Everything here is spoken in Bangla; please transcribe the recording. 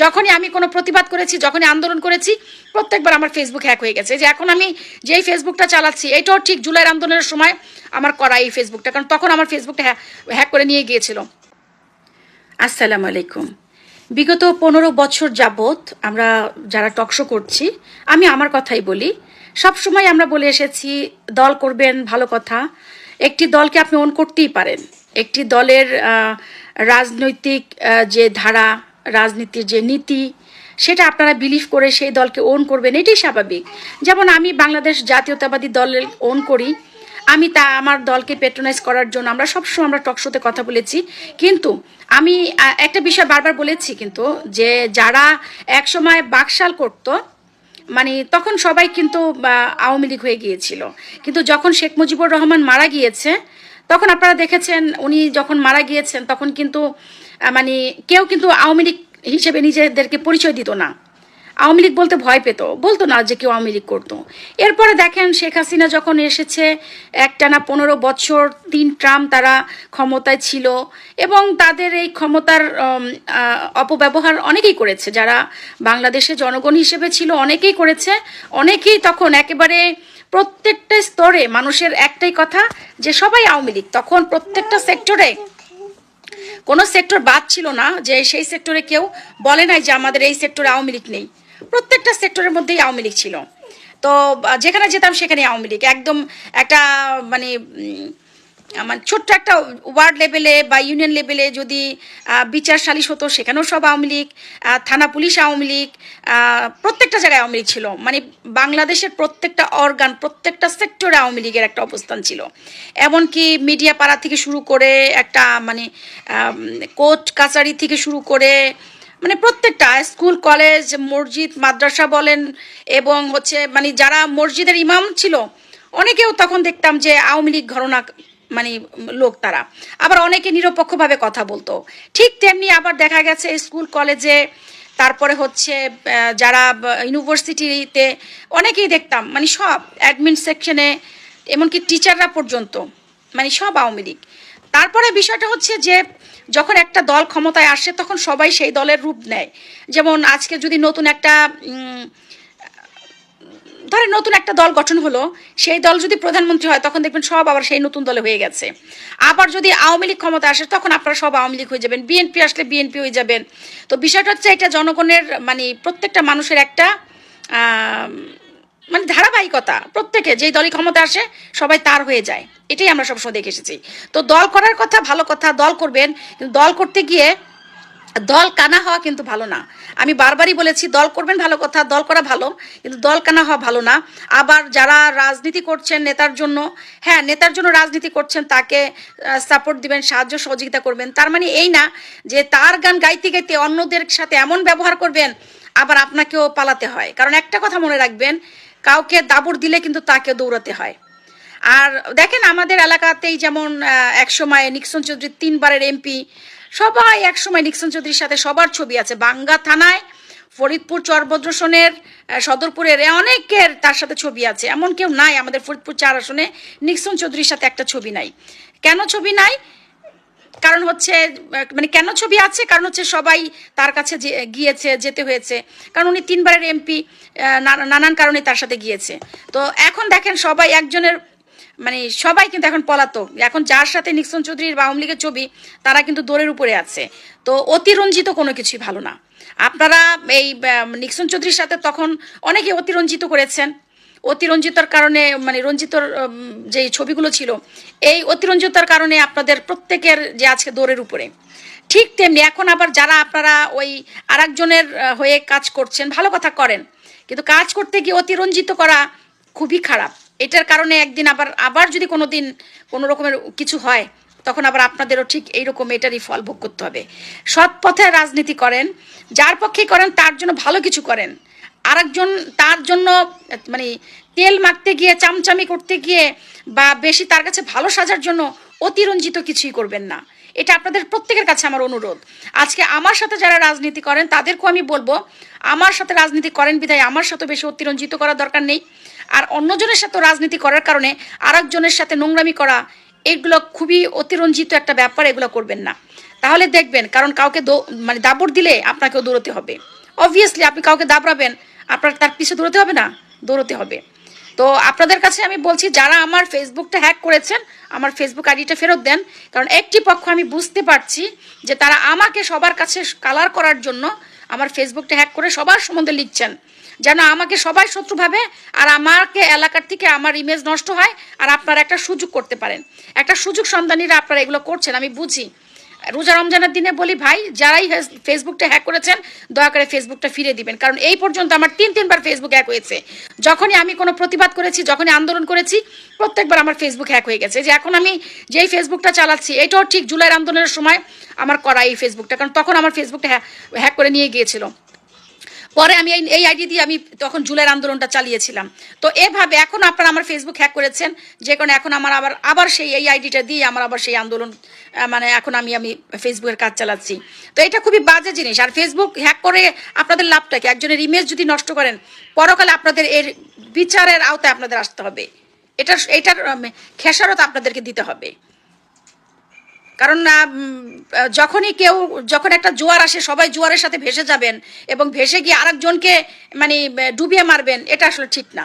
যখনই আমি কোনো প্রতিবাদ করেছি, যখনই আন্দোলন করেছি, প্রত্যেকবার আমার ফেসবুক হ্যাক হয়ে গেছে। যে এখন আমি যেই ফেসবুকটা চালাচ্ছি, এটাও ঠিক জুলাইয়ের আন্দোলনের সময় আমার করা এই ফেসবুকটা কারণ তখন আমার ফেসবুকটা হ্যাক করে নিয়ে গিয়েছিল। আসসালামু আলাইকুম। বিগত পনেরো বছর যাবত আমরা যারা টকশো করছি, আমি আমার কথাই বলি। সব সময় আমরা বলে এসেছি, দল করবেন, ভালো কথা। একটি দলকে আপনি অন করতেই পারেন। একটি দলের রাজনৈতিক যে ধারা রাজনীতির যে নীতি, সেটা আপনারা বিলিভ করে সেই দলকে ওন করবেন, এটাই স্বাভাবিক। যেমন আমি বাংলাদেশ জাতীয়তাবাদী দলের ওন করি, আমি তা, আমার দলকে পেট্রোনাইজ করার জন্য আমরা সবসময় আমরা টকশোতে কথা বলেছি। কিন্তু আমি একটা বিষয় বারবার বলেছি কিন্তু যে যারা একসময় বাকশাল করতো মানে তখন সবাই কিন্তু আওয়ামী লীগ হয়ে গিয়েছিল। কিন্তু যখন শেখ মুজিবুর রহমান মারা গিয়েছে, তখন আপনারা দেখেছেন, উনি যখন মারা গিয়েছেন, তখন কিন্তু মানে কেউ কিন্তু আওয়ামী লীগ হিসেবে নিজেদেরকে পরিচয় দিত না। আওয়ামী লীগ বলতে ভয় পেত। বলতো না যে কেউ আওয়ামী লীগ করতো। এরপরে দেখেন শেখ হাসিনা যখন এসেছে, একটানা পনেরো বছর তিন ট্রাম তারা ক্ষমতায় ছিল এবং তাদের এই ক্ষমতার অপব্যবহার অনেকেই করেছে। যারা বাংলাদেশে জনগণ হিসেবে ছিল অনেকেই করেছে। অনেকেই তখন একেবারে প্রত্যেকটা স্তরে মানুষের একটাই কথা যে সবাই আওয়ামী লীগ। তখন প্রত্যেকটা সেক্টরে কোনো সেক্টর বাদ ছিল না যে সেই সেক্টরে কেউ বলে নাই যে আমাদের এই সেক্টরে আওয়ামী লীগ নেই। প্রত্যেকটা সেক্টরের মধ্যেই আওয়ামী লীগ ছিল। তো যেখানে যেতাম সেখানে আওয়ামী লীগ। একদম একটা মানে আমার ছোট্ট একটা ওয়ার্ড লেভেলে বা ইউনিয়ন লেভেলে যদি বিচার সালিশ হতো, সেখানেও সব আওয়ামী লীগ থানা পুলিশ আওয়ামী লীগ প্রত্যেকটা জায়গায় আওয়ামী লীগ ছিল। মানে বাংলাদেশের প্রত্যেকটা অর্গান প্রত্যেকটা সেক্টরে আওয়ামী লীগের একটা অবস্থান ছিল। এমনকি মিডিয়া পাড়া থেকে শুরু করে একটা মানে কোর্ট কাছারি থেকে শুরু করে মানে প্রত্যেকটা, স্কুল, কলেজ, মসজিদ, মাদ্রাসা বলেন, এবং হচ্ছে মানে যারা মসজিদের ইমাম ছিল, অনেকেও তখন দেখতাম যে আওয়ামী লীগ ঘরনা মানে লোক তারা। আবার অনেকে নিরপেক্ষভাবে কথা বলতো। ঠিক তেমনি আবার দেখা গেছে স্কুল, কলেজে, তারপরে হচ্ছে যারা ইউনিভার্সিটিতে অনেকেই দেখতাম মানে সব অ্যাডমিন সেকশনে এমনকি টিচাররা পর্যন্ত মানে সব আওয়ামী লীগ। তারপরে বিষয়টা হচ্ছে যে, যখন একটা দল ক্ষমতায় আসে, তখন সবাই সেই দলের রূপ নেয়। যেমন আজকে যদি নতুন একটা ধরেন নতুন একটা দল গঠন হলো, সেই দল যদি প্রধানমন্ত্রী হয়, তখন দেখবেন সব আবার সেই নতুন দলে হয়ে গেছে। আবার যদি আওয়ামী লীগ ক্ষমতা আসে, তখন আপনারা সব আওয়ামী লীগ হয়ে যাবেন, বিএনপি আসলে বিএনপি হয়ে যাবেন। তো বিষয়টা হচ্ছে এটা জনগণের মানে প্রত্যেকটা মানুষের একটা মানে ধারাবাহিকতা। প্রত্যেকে যেই দলই ক্ষমতা আসে, সবাই তার হয়ে যায়। এটাই আমরা সবসময় দেখে এসেছি। তো দল করার কথা ভালো কথা, দল করবেন, কিন্তু দল করতে গিয়ে দল কানা হওয়া কিন্তু ভালো না। আমি বারবারই বলেছি, দল করবেন ভালো কথা, দল করা ভালো, কিন্তু দল কানা হওয়া ভালো না। আবার যারা রাজনীতি করছেন নেতার জন্য হ্যাঁ নেতার জন্য রাজনীতি করছেন, তাকে সাপোর্ট দিবেন, সাহায্য, সহযোগিতা করবেন। তার মানে এই না যে তার গান গাইতে গাইতে অন্যদের সাথে এমন ব্যবহার করবেন, আবার আপনাকেও পালাতে হয়। কারণ একটা কথা মনে রাখবেন, কাউকে দাবড় দিলে কিন্তু তাকে দৌড়াতে হয়। আর দেখেন আমাদের এলাকাতেই যেমন এক সময় নিক্সন চৌধুরী তিনবারের এমপি সবাই এক সময় নিক্সন চৌধুরীর সাথে সবার ছবি আছে। বাঙ্গা থানায়, ফরিদপুর চরভদ্রসনের সদরপুরের অনেকের তার সাথে ছবি আছে। এমন কেউ নাই আমাদের ফরিদপুর চার আসনে নিক্সন চৌধুরীর সাথে একটা ছবি নাই। কেন ছবি নাই? কারণ হচ্ছে মানে কেন ছবি আছে? কারণ হচ্ছে সবাই তার কাছে গিয়েছে, যেতে হয়েছে। কারণ উনি তিনবারের এমপি নানান কারণে তার সাথে গিয়েছে। তো এখন দেখেন সবাই একজনের মানে সবাই কিন্তু এখন পলাতক। এখন যার সাথে নিক্সন চৌধুরীর বা আওয়ামী ছবি, তারা কিন্তু দৌড়ের উপরে আছে। তো অতিরঞ্জিত কোনো কিছুই ভালো না। আপনারা এই নিক্সন চৌধুরীর সাথে তখন অনেকে অতিরঞ্জিত করেছেন। অতিরঞ্জিতর কারণে মানে রঞ্জিতর যে ছবিগুলো ছিল, এই অতিরঞ্জিতার কারণে আপনাদের প্রত্যেকের যে আজকে দৌড়ের উপরে। ঠিক তেমনি এখন আবার যারা আপনারা ওই আরেকজনের হয়ে কাজ করছেন, ভালো কথা করেন। কিন্তু কাজ করতে গিয়ে অতিরঞ্জিত করা খুবই খারাপ। এটার কারণে একদিন আবার আবার যদি কোনো দিন কোনো রকমের কিছু হয়, তখন আবার আপনাদেরও ঠিক এইরকম এটারই ফল ভোগ করতে হবে। সৎ পথে রাজনীতি করেন, যার পক্ষে করেন, তার জন্য ভালো কিছু করেন। আরেকজন, তার জন্য মানে তেল মাখতে গিয়ে, চামচামি করতে গিয়ে, বা বেশি তার কাছে ভালো সাজার জন্য অতিরঞ্জিত কিছুই করবেন না। এটা আপনাদের প্রত্যেকের কাছে আমার অনুরোধ। আজকে আমার সাথে যারা রাজনীতি করেন, তাদেরকেও আমি বলব, আমার সাথে রাজনীতি করেন বিধায় আমার সাথে বেশি অতিরঞ্জিত করার দরকার নেই। আর অন্যজনের সাথে রাজনীতি করার কারণে আরেকজনের সাথে নোংরামি করা, এগুলো খুবই অতিরঞ্জিত একটা ব্যাপার, এগুলো করবেন না। তাহলে দেখবেন, কারণ কাউকে মানে দাবড় দিলে আপনাকেও দৌড়তে হবে। অবভিয়াসলি আপনি কাউকে দাবড়াবেন, আপনার তার পিছু দৌড়তে হবে না? দৌড়তে হবে। তো আপনাদের কাছে আমি বলছি, যারা আমার ফেসবুকটা হ্যাক করেছেন, আমার ফেসবুক আইডিটা ফেরত দেন। কারণ একটি পক্ষ আমি বুঝতে পারছি যে তারা আমাকে সবার কাছে কালার করার জন্য আমার ফেসবুকটা হ্যাক করে সবার সম্বন্ধে লিখছেন। যেন আমাকে সবাই শত্রু ভাবে আর আমাকে এলাকার থেকে আমার ইমেজ নষ্ট হয় আর আপনারা একটা সুযোগ করতে পারেন। একটা সুযোগ সন্ধানীরা আপনারা এগুলো করছেন, আমি বুঝি। রোজা রমজানের দিনে বলি, ভাই, যারাই ফেসবুকটা হ্যাক করেছেন, দয়া করে ফেসবুকটা ফিরে দিবেন। কারণ এই পর্যন্ত আমার তিন, তিনবার ফেসবুক হ্যাক হয়েছে। যখনই আমি কোনো প্রতিবাদ করেছি, যখনই আন্দোলন করেছি, প্রত্যেকবার আমার ফেসবুক হ্যাক হয়ে গেছে। যে এখন আমি যেই ফেসবুকটা চালাচ্ছি, এটাও ঠিক জুলাইয়ের আন্দোলনের সময় আমার করা এই ফেসবুকটা কারণ তখন আমার ফেসবুকটা হ্যাক করে নিয়ে গিয়েছিল। পরে আমি এই আইডি দিয়ে আমি তখন জুলাইয়ের আন্দোলনটা চালিয়েছিলাম। তো এভাবে এখন আপনারা আমার ফেসবুক হ্যাক করেছেন, যে কারণে এখন আমার আবার আবার সেই এই আইডিটা দিয়ে আমার আবার সেই আন্দোলন মানে এখন আমি আমি ফেসবুকের কাজ চালাচ্ছি। তো এটা খুবই বাজে জিনিস। আর ফেসবুক হ্যাক করে আপনাদের লাভটা কি? একজনের ইমেজ যদি নষ্ট করেন, পরকালে আপনাদের এর বিচারের আওতায় আপনাদের আসতে হবে। এটার এটার খেসারত আপনাদেরকে দিতে হবে। কারণ যখনই কেউ, যখন একটা জোয়ার আসে, সবাই জোয়ারের সাথে ভেসে যাবেন এবং ভেসে গিয়ে আরেকজনকে মানে ডুবিয়ে মারবেন, এটা আসলে ঠিক না।